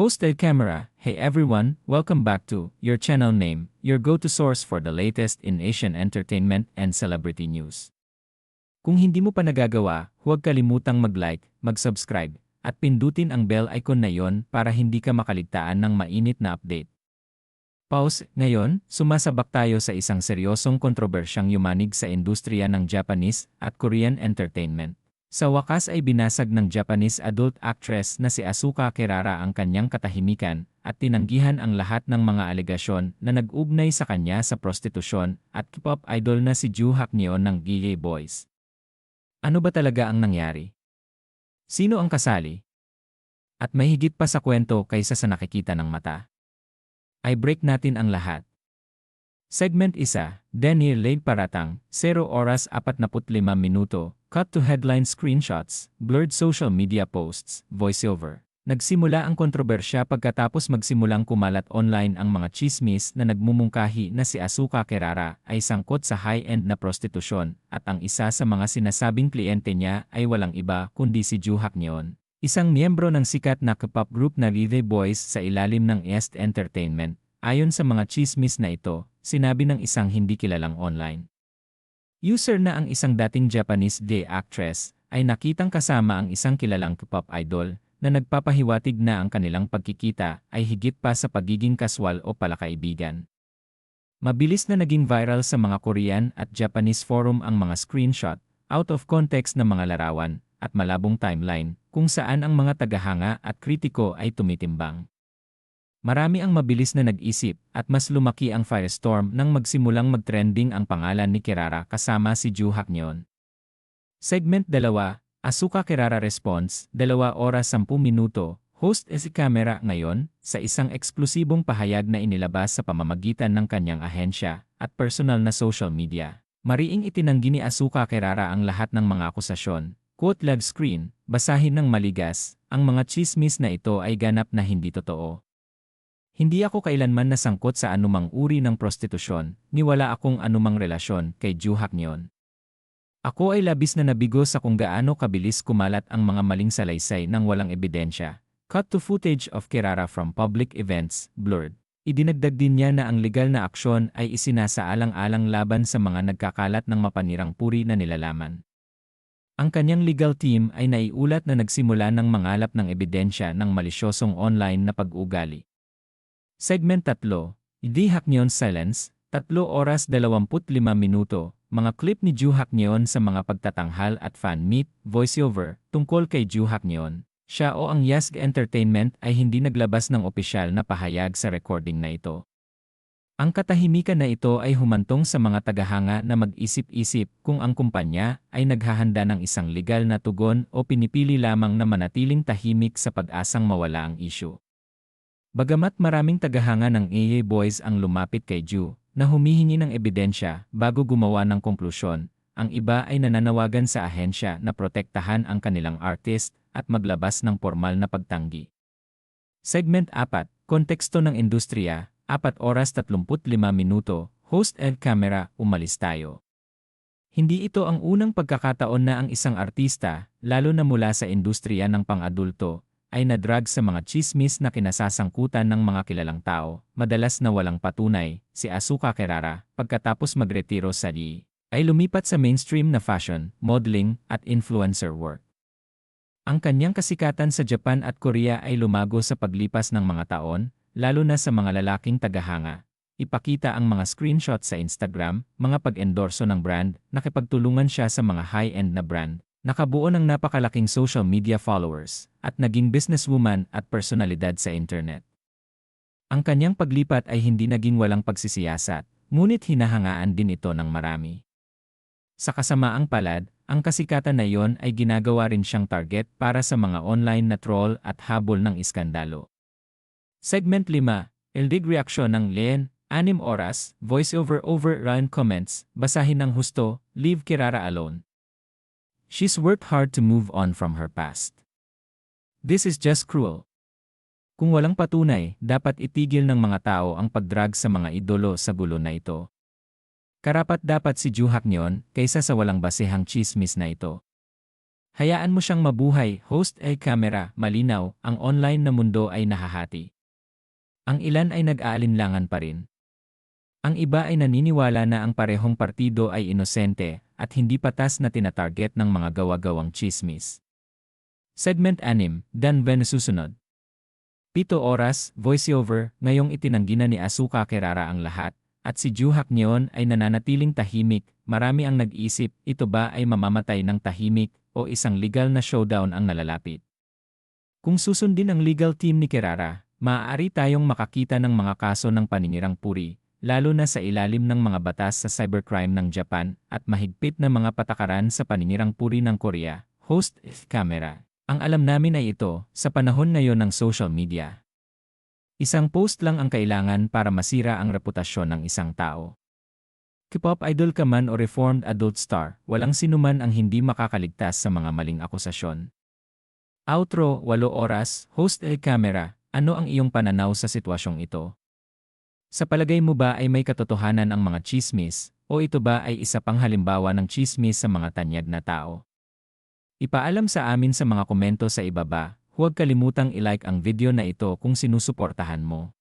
Hosted Camera, hey everyone, welcome back to your channel name, your go-to source for the latest in Asian entertainment and celebrity news. Kung hindi mo pa nagagawa, huwag kalimutang mag-like, mag-subscribe, at pindutin ang bell icon na yon para hindi ka makaligtaan ng mainit na update. Pause, ngayon, sumasabak tayo sa isang seryosong kontrobersyang yumanig sa industriya ng Japanese at Korean entertainment. Sa wakas ay binasag ng Japanese adult actress na si Asuka Kerara ang kanyang katahimikan at tinanggihan ang lahat ng mga alegasyon na nag-ugnay sa kanya sa prostitusyon at K-pop idol na si Joo Hakneon ng GA Boys. Ano ba talaga ang nangyari? Sino ang kasali? At may higit pa sa kwento kaysa sa nakikita ng mata. Ay break natin ang lahat. Segment 1, Denir Late Paratang, 0 oras 45 minuto, Cut to headline screenshots, blurred social media posts, voiceover. Nagsimula ang kontrobersya pagkatapos magsimulang kumalat online ang mga chismis na nagmumungkahi na si Asuka Kerara ay sangkot sa high-end na prostitusyon at ang isa sa mga sinasabing kliyente niya ay walang iba kundi si Joo Hakneon, isang miyembro ng sikat na K-pop group na Vive Boys sa ilalim ng East Entertainment. Ayon sa mga chismis na ito, sinabi ng isang hindi kilalang online. User na ang isang dating Japanese gay actress ay nakitang kasama ang isang kilalang K-pop idol na nagpapahiwatig na ang kanilang pagkikita ay higit pa sa pagiging kaswal o palakaibigan. Mabilis na naging viral sa mga Korean at Japanese forum ang mga screenshot, out of context na mga larawan, at malabong timeline kung saan ang mga tagahanga at kritiko ay tumitimbang. Marami ang mabilis na nag-isip at mas lumaki ang firestorm nang magsimulang mag-trending ang pangalan ni Kerara kasama si Joo Hakneon. Segment 2, Asuka Kerara Response, 2 oras 10 minuto, host si camera ngayon sa isang eksklusibong pahayag na inilabas sa pamamagitan ng kanyang ahensya at personal na social media. Mariing itinanggi ni Asuka Kerara ang lahat ng mga akusasyon. Quote live screen, basahin ng maligas, ang mga chismis na ito ay ganap na hindi totoo. Hindi ako kailanman nasangkot sa anumang uri ng prostitusyon, ni wala akong anumang relasyon kay Joo Hakneon. Ako ay labis na nabigo sa kung gaano kabilis kumalat ang mga maling salaysay ng walang ebidensya. Cut to footage of Kerara from public events, blurred. Idinagdag din niya na ang legal na aksyon ay isinasaalang-alang laban sa mga nagkakalat ng mapanirang puri na nilalaman. Ang kanyang legal team ay naiulat na nagsimula ng mangalap ng ebidensya ng malisyosong online na pag-ugali. Segment 3, Di Hakneon Silence, 3 oras 25 minuto, mga clip ni Ju Hakneon sa mga pagtatanghal at fan meet, voiceover, tungkol kay Ju Hakneon. Siya o ang Yask Entertainment ay hindi naglabas ng opisyal na pahayag sa recording na ito. Ang katahimikan na ito ay humantong sa mga tagahanga na mag-isip-isip kung ang kumpanya ay naghahanda ng isang legal na tugon o pinipili lamang na manatiling tahimik sa pag-asang mawala ang isyu. Bagamat maraming tagahanga ng AA Boys ang lumapit kay Ju, na humihingi ng ebidensya bago gumawa ng konklusyon, ang iba ay nananawagan sa ahensya na protektahan ang kanilang artist at maglabas ng formal na pagtanggi. Segment 4, Konteksto ng Industriya, 4 oras 35 minuto, host and camera, umalis tayo. Hindi ito ang unang pagkakataon na ang isang artista, lalo na mula sa industriya ng pang-adulto, ay nadrag sa mga chismis na kinasasangkutan ng mga kilalang tao, madalas na walang patunay, si Asuka Kerara, pagkatapos magretiro sa di, ay lumipat sa mainstream na fashion, modeling, at influencer work. Ang kanyang kasikatan sa Japan at Korea ay lumago sa paglipas ng mga taon, lalo na sa mga lalaking tagahanga. Ipakita ang mga screenshot sa Instagram, mga pag-endorso ng brand, nakipagtulungan siya sa mga high-end na brand, Nakabuo ng napakalaking social media followers at naging businesswoman at personalidad sa internet. Ang kanyang paglipat ay hindi naging walang pagsisiyasat, ngunit hinahangaan din ito ng marami. Sa kasamaang palad, ang kasikatan na iyon ay ginagawa rin siyang target para sa mga online na troll at habol ng iskandalo. Segment 5, Eldig reaksyon ng Len, 6 oras, voiceover over Ryan comments, basahin ng husto, leave Kirara alone. She's worked hard to move on from her past. This is just cruel. Kung walang patunay, dapat itigil ng mga tao ang pagdrag sa mga idolo sa gulo na ito. Karapat dapat si Juhak niyon kaysa sa walang basehang chismis na ito. Hayaan mo siyang mabuhay, host ay camera, malinaw, ang online na mundo ay nahahati. Ang ilan ay nag-aalinlangan pa rin. Ang iba ay naniniwala na ang parehong partido ay inosente at hindi patas na tinatarget ng mga gawa-gawang chismis. Segment 6, Dan Ben susunod. Pito oras, voiceover, ngayong itinanggi na ni Asuka Kerara ang lahat, at si Juhak Nyeon ay nananatiling tahimik, marami ang nag-isip, ito ba ay mamamatay ng tahimik, o isang legal na showdown ang nalalapit. Kung susundin ang legal team ni Kerara, maaari tayong makakita ng mga kaso ng paninirang puri, lalo na sa ilalim ng mga batas sa cybercrime ng Japan at mahigpit na mga patakaran sa paninirang puri ng Korea. Host, camera. Ang alam namin ay ito, sa panahon ngayon ng social media. Isang post lang ang kailangan para masira ang reputasyon ng isang tao. K-pop idol ka man o reformed adult star, walang sinuman ang hindi makakaligtas sa mga maling akusasyon. Outro, 8 oras, host el camera, ano ang iyong pananaw sa sitwasyong ito? Sa palagay mo ba ay may katotohanan ang mga chismis, o ito ba ay isa pang halimbawa ng chismis sa mga tanyag na tao? Ipaalam sa amin sa mga komento sa ibaba, huwag kalimutang ilike ang video na ito kung sinusuportahan mo.